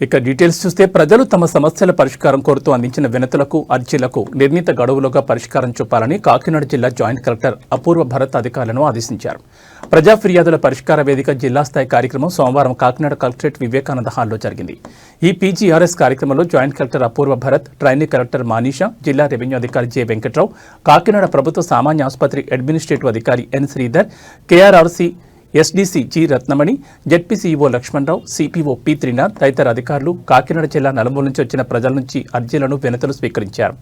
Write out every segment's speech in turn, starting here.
ఇక డీటెయిల్స్ చూస్తే ప్రజలు తమ సమస్యల పరిష్కారం కోరుతూ అందించిన వినతులకు అర్జీలకు నిర్ణీత గడువులోగా పరిష్కారం చూపాలని కాకినాడ జిల్లా జాయింట్ కలెక్టర్ అపూర్వ భరత్ అధికారులను ఆదేశించారు. ప్రజా ఫిర్యాదుల పరిష్కార వేదిక జిల్లా స్థాయి కార్యక్రమం సోమవారం కాకినాడ కలెక్టరేట్ వివేకానంద హాల్లో జరిగింది. ఈ పీజీఆర్ఎస్ కార్యక్రమంలో joint collector Apoorva Bharat trainee collector Manisha జిల్లా రెవెన్యూ అధికారి జె వెంకట్రావు కాకినాడ ప్రభుత్వ సామాన్య ఆసుపత్రి అడ్మినిస్ట్రేటివ్ అధికారి N Sridhar KRRC SDC G Ratnamani ZP CEO Lakshmanarao CPO P Trinath తదితర అధికారులు కాకినాడ జిల్లా నలుమూల నుంచి వచ్చిన ప్రజల నుంచి అర్జీలను వినతులు స్వీకరించారు.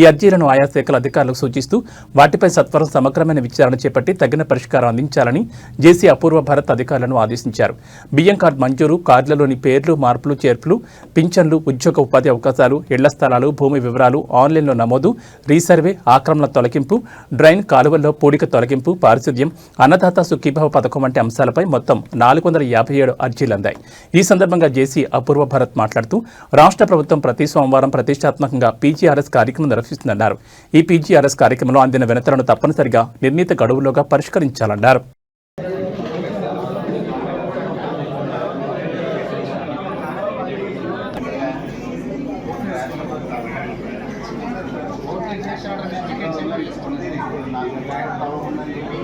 ఈ అర్జీలను ఆయా శాఖల అధికారులకు సూచిస్తూ వాటిపై సత్వరం సమగ్రమైన విచారణ చేపట్టి తగిన పరిష్కారం అందించాలని జేసీ అపూర్వ భారత్ అధికారులను ఆదేశించారు. బియ్యం కార్డు మంజూరు కార్డులలోని పేర్లు మార్పులు చేర్పులు పింఛన్లు ఉద్యోగ ఉపాధి అవకాశాలు ఇళ్ళ స్థలాలు భూమి వివరాలు ఆన్లైన్లో నమోదు రీసర్వే ఆక్రమణ తొలగింపు డ్రైన్ కాలువల్లో పూడిక తొలగింపు పారిశుద్ధ్యం అన్నదాత సుఖీభావ పథకం వంటి అంశాలపై మొత్తం నాలుగు వందల యాభై ఏడు అర్జీలు అందాయి ఈ సందర్భంగా జేసీ అపూర్వ భరత్ మాట్లాడుతూ రాష్ట్ర ప్రభుత్వం ప్రతి సోమవారం ప్రతిష్టాత్మకంగా పీజీఆర్ఎస్ కార్యక్రమం నిర్వహిస్తుందన్నారు. ఈ పీజీఆర్ఎస్ కార్యక్రమంలో అందిన వినతులను తప్పనిసరిగా నిర్ణీత గడువులోగా పరిష్కరించాలన్నారు. వాళ్ళకి ration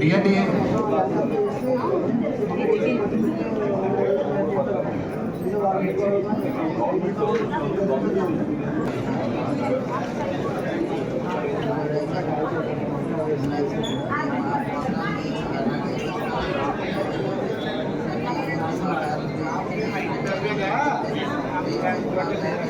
డిఎన్డిఏ Gracias.